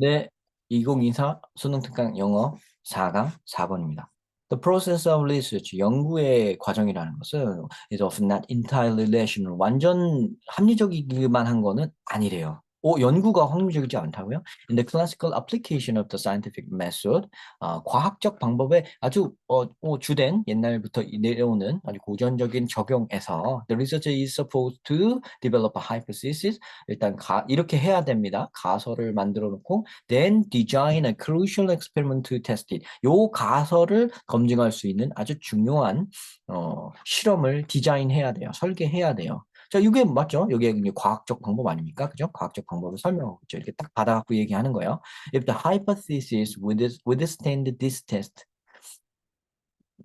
네, 2024 수능 특강 영어 4강 4번입니다. The process of research, 연구의 과정이라는 것은 is of not entirely rational, 완전 합리적이기만 한 거는 아니래요. 오, 연구가 합리적이지 않다고요? In the classical application of the scientific method, 아, 과학적 방법의 아주 어, 어, 주된 옛날부터 내려오는 아주 고전적인 적용에서 the researcher is supposed to develop a hypothesis. 일단 가, 이렇게 해야 됩니다. 가설을 만들어 놓고 then design a crucial experiment to test it. 요 가설을 검증할 수 있는 아주 중요한 어, 실험을 디자인해야 돼요. 설계해야 돼요. 자, 이게 맞죠? 이게 과학적 방법 아닙니까? 그죠? 과학적 방법을 설명하고 있죠. 이렇게 딱 받아갖고 얘기하는 거예요. If the hypothesis withstand this test.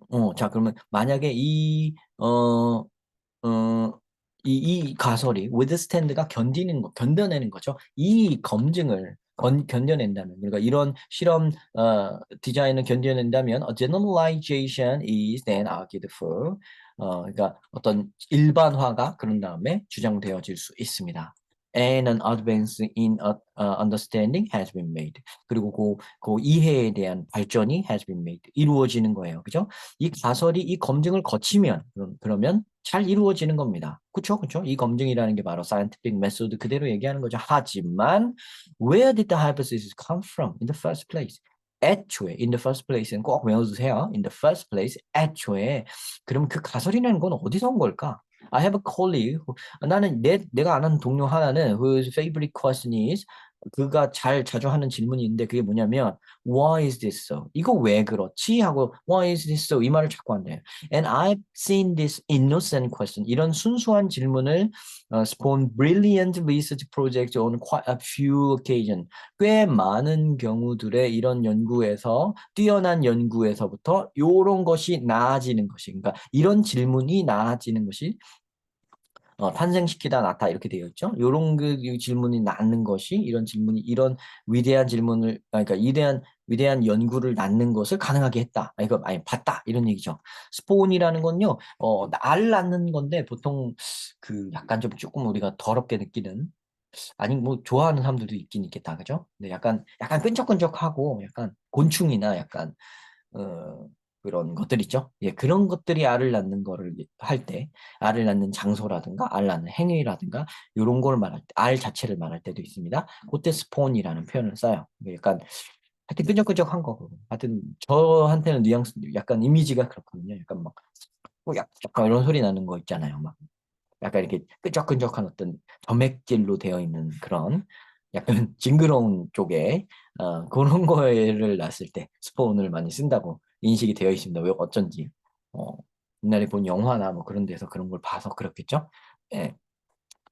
어, 자, 그러면 만약에 이, 어, 어, 이, 이 가설이 withstand가 견디는 거, 견뎌내는 거죠. 이 검증을 건, 견뎌낸다면, 그러니까 이런 실험 어, 디자인을 견뎌낸다면, a generalization is then argued for. 어, 그러니까 어떤 일반화가 그런 다음에 주장되어질 수 있습니다. And an advance in uh, understanding has been made. 그리고 그, 그 이해에 대한 발전이 has been made. 이루어지는 거예요. 그죠? 이 가설이 이 검증을 거치면, 그러면 잘 이루어지는 겁니다. 그쵸? 그쵸? 이 검증이라는 게 바로 scientific method 그대로 얘기하는 거죠. 하지만, where did the hypothesis come from in the first place? 애초에 in the first place는 꼭 외워두세요. in the first place, 애초에. 그럼 그 가설이라는 건 어디서 온 걸까? I have a colleague. 나는 내, 내가 아는 동료 하나는 whose favorite question is 그가 잘 자주 하는 질문이 있는데 그게 뭐냐면 Why is this so? 이거 왜 그렇지? 하고 Why is this so? 이 말을 자꾸 한대요. And I've seen this innocent question. 이런 순수한 질문을 uh, spawn brilliant research projects on quite a few occasions. 꽤 많은 경우들의 이런 연구에서 뛰어난 연구에서부터 이런 것이 나아지는 것이 그러니까 이런 질문이 나아지는 것이 어, 탄생시키다 나타 이렇게 되어 있죠. 요런 그 질문이 낳는 것이 이런 질문이 이런 위대한 질문을 아, 그러니까 위대한 위대한 연구를 낳는 것을 가능하게 했다. 아, 이거 아니 봤다 이런 얘기죠. 스폰이라는 건요, 어, 알 낳는 건데 보통 그 약간 좀 조금 우리가 더럽게 느끼는 아니 뭐 좋아하는 사람들도 있긴 있겠다, 그죠? 근데 약간 약간 끈적끈적하고 약간 곤충이나 약간 어, 그런 것들 있죠. 예, 그런 것들이 알을 낳는 거를 할 때, 알을 낳는 장소라든가, 알 낳는 행위라든가, 이런 걸 말할 때, 알 자체를 말할 때도 있습니다. 그때 스폰이라는 표현을 써요. 약간, 하여튼 끈적끈적한 거. 하여튼, 저한테는 뉘앙스, 약간 이미지가 그렇거든요. 약간 막, 뭐 약- 약간 이런 소리 나는 거 있잖아요. 막, 약간 이렇게 끈적끈적한 어떤 점액질로 되어 있는 그런, 약간 징그러운 쪽에, 어, 그런 거를 놨을 때 스폰을 많이 쓴다고 인식이 되어 있습니다. 왜 어쩐지 어, 옛날에 본 영화나 뭐 그런 데서 그런 걸 봐서 그렇겠죠. 예.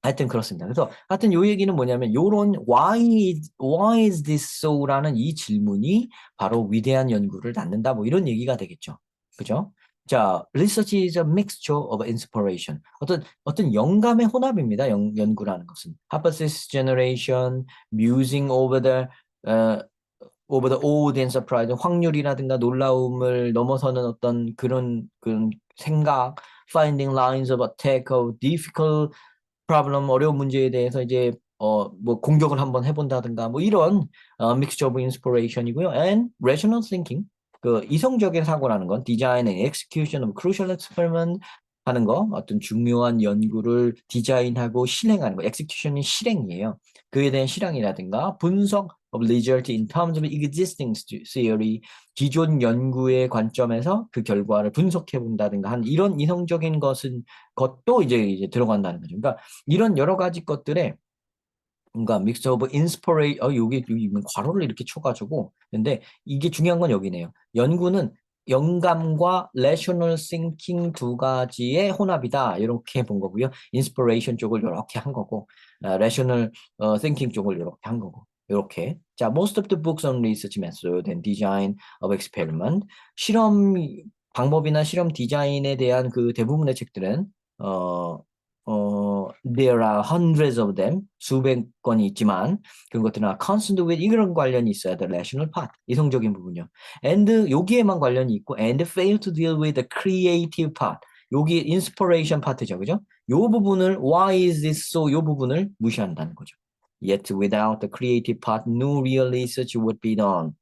하여튼 그렇습니다. 그래서 하여튼 요 얘기는 뭐냐면 요런 why why is this so라는 이 질문이 바로 위대한 연구를 낳는다 뭐 이런 얘기가 되겠죠. 그죠? 자, research is a mixture of inspiration. 어떤 어떤 영감의 혼합입니다. 연, 연구라는 것은 hypothesis generation, musing over the 어, over the old and surprise, 확률이라든가 놀라움을 넘어서는 어떤 그런 그런 생각, finding lines of attack of difficult problem, 어려운 문제에 대해서 이제 어 뭐 공격을 한번 해본다든가 뭐 이런 어, mixture of inspiration이고요, and rational thinking, 그 이성적인 사고라는 건 design and execution of crucial experiment 하는 거, 어떤 중요한 연구를 디자인하고 실행하는 거, execution이 실행이에요. 그에 대한 실행이라든가 분석 of result in terms of existing theory, 기존 연구의 관점에서 그 결과를 분석해 본다든가 한 이런 이성적인 것은 것도 이제 이제 들어간다는 거죠. 그러니까 이런 여러 가지 것들에 뭔가 믹스 오브 인스퍼레이 어 여기 여기 괄호를 이렇게 쳐 가지고 근데 이게 중요한 건 여기네요. 연구는 영감과 레셔널 싱킹 두 가지의 혼합이다 이렇게 본 거고요. 인스피레이션 쪽을 이렇게 한 거고 레셔널 싱킹 쪽을 이렇게 한 거고 이렇게 자 most of the books on research method and design of experiment 실험 방법이나 실험 디자인에 대한 그 대부분의 책들은 어 어, there are hundreds of them, 수백 건이 있지만, 그런 것들은 are concerned with 이런 관련이 있어야 돼, rational part, 이성적인 부분이요. and 여기에만 관련이 있고, and fail to deal with the creative part, 여기 inspiration 파트죠, 그죠? 요 부분을 why is this so, 요 부분을 무시한다는 거죠. Yet without the creative part, no real research would be done.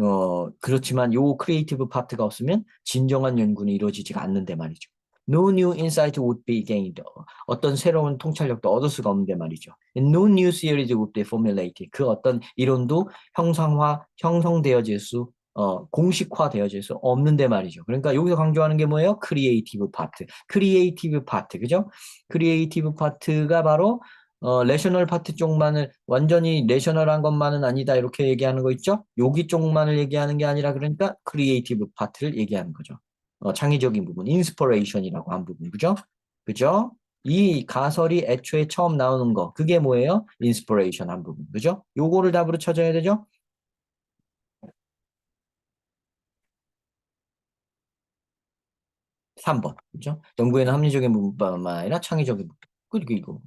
어, 그렇지만 요 크리에이티브 파트가 없으면 진정한 연구는 이루어지지가 않는데 말이죠. No new insight would be gained. 어떤 새로운 통찰력도 얻을 수가 없는데 말이죠. No new series would be formulated. 그 어떤 이론도 형상화, 형성되어질 수, 어, 공식화되어질 수 없는데 말이죠. 그러니까 여기서 강조하는 게 뭐예요? 크리에이티브 파트. 크리에이티브 파트, 그죠? 크리에이티브 파트가 바로 어, 레셔널 파트 쪽만을 완전히 레셔널한 것만은 아니다 이렇게 얘기하는 거 있죠? 여기 쪽만을 얘기하는 게 아니라 그러니까 크리에이티브 파트를 얘기하는 거죠. 어, 창의적인 부분, 인스퍼레이션이라고 한 부분, 그죠? 그죠? 이 가설이 애초에 처음 나오는 거, 그게 뭐예요? 인스퍼레이션 한 부분, 그죠? 요거를 답으로 쳐줘야 되죠? 3번, 그죠? 연구에는 합리적인 부분뿐만 아니라 창의적인 부분. 그리고 이거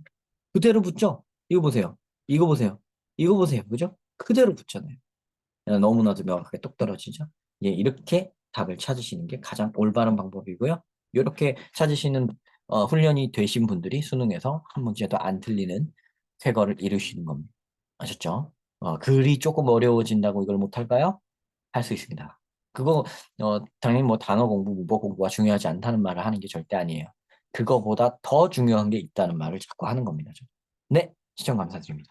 그대로 붙죠? 이거 보세요. 이거 보세요. 이거 보세요. 그죠? 그대로 붙잖아요. 너무나도 명확하게 똑 떨어지죠? 예, 이렇게 답을 찾으시는 게 가장 올바른 방법이고요. 이렇게 찾으시는 어, 훈련이 되신 분들이 수능에서 한 문제도 안 틀리는 쾌거를 이루시는 겁니다. 아셨죠? 어, 글이 조금 어려워진다고 이걸 못할까요? 할 수 있습니다. 그거 어, 당연히 뭐 단어 공부, 문법 공부가 중요하지 않다는 말을 하는 게 절대 아니에요. 그거보다 더 중요한 게 있다는 말을 자꾸 하는 겁니다. 저. 네, 시청 감사드립니다.